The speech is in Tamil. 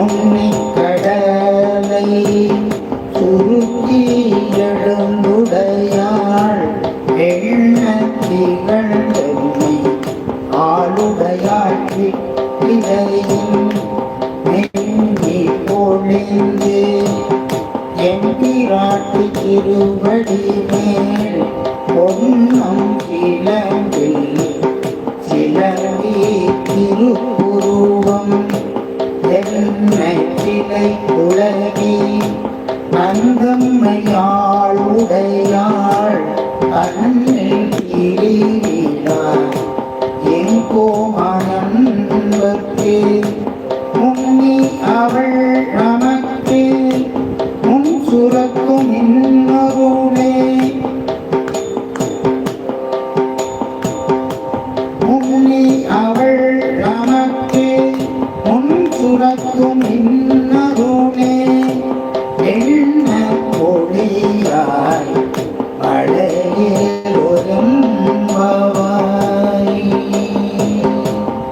முன்னி கடலை சுருக்கி எழுந்துடையாள். வெள்ளத்திகள் ஆளுடையாட்சி இதையின் நெஞ்சி பொழிந்து என் பிராட்டி திருவடி மேல் உலகி நந்தம்மையாள் உடையாள் அன்னில் கிரீடார் எங்கோ மனன்பர்க்கு முன்னி அவள் நமக்கு முன் சுரக்கும் இன்னொருளே முன்னி அவள் நமக்கு முன் சுரக்கும் இன்னருளே En nu